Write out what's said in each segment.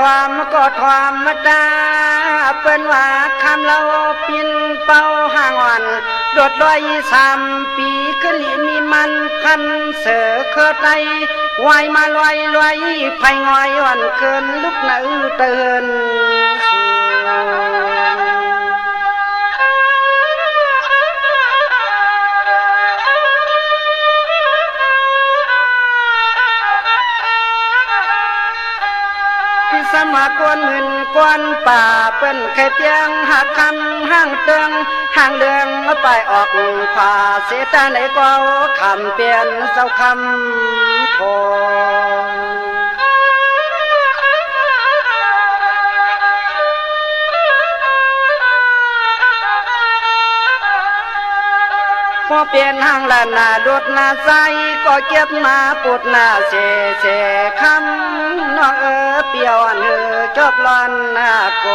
ความก็ทอมมาตาเปิ้นว่าคำเราปินเป้าห่างวันโดดลอยสามปีขึ้นลีมีมันคันเสือเคอไตวายมาลอยลอยไผ่งอยวันเกินลุกหนื้อเตือน สมากวนหมื่นกวนป่าเปิ้นเคยเตียงหักคำห้างเตืองห่างเดืองไปออกขวาเสตาไหนก็คำเปลี่ยนเจ้าคำโพพอเปลี่ยนห้างละนาดดนาใสก็เก็บมาปุดนาเสเสคำ เออเปียวอันเออจบลอนนาโก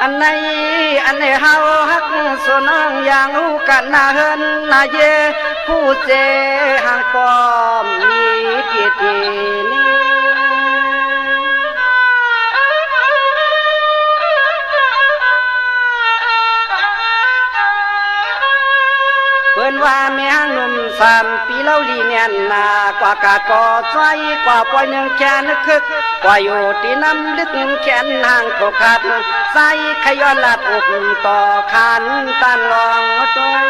อันไหนอันไหนเฮาฮักสนองอย่างรู้กันนาเฮินนาเยผู้เจห่างปอมมีทีทีนี้ เปิ้นว่าแม่หนุ่มสามปีเล่าลีเนียนนากว่ากาดก่อใจกว่าปล่อยหนึ่งแขนคึกกว่าอยู่ที่น้ำลึกแขนห่างโกขาดใส่ขย้อนลัดอกต่อขันตันลองจอย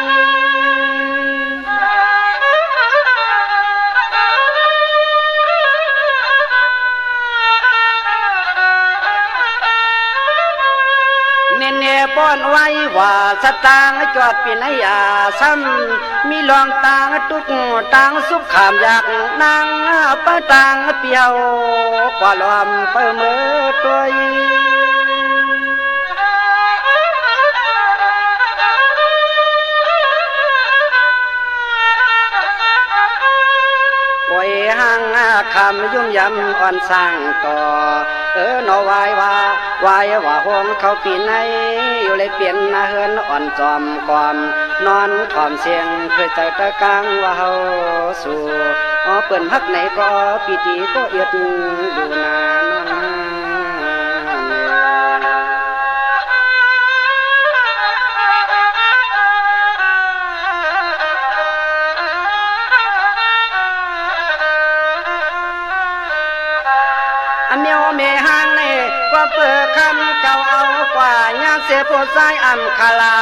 ป้อนไว้ว่าสตางค์จอดปีนยาซ้ำมีลองตางตุกตางสุขขามอยากนางป้าตางเปียวกว่าลอมเปิมือตัว หังคำยุ่มยำอ่อนสร้างต่อ เออหนอวายว่าวายว่าหงเขาปีในอยู่เลยเปลี่ยนนาเฮินอ่อนจอมความนอนถอมเสียงเคยใจตะกลางว่าเฮาสู่อ๋อเปิ่นพักไหนก็ปีตีก็เอียดดูนานอน เมียวเมหางเน่ก็เปิดคำเก่าเอากว่าญาเสียผู้ชายอันคาลา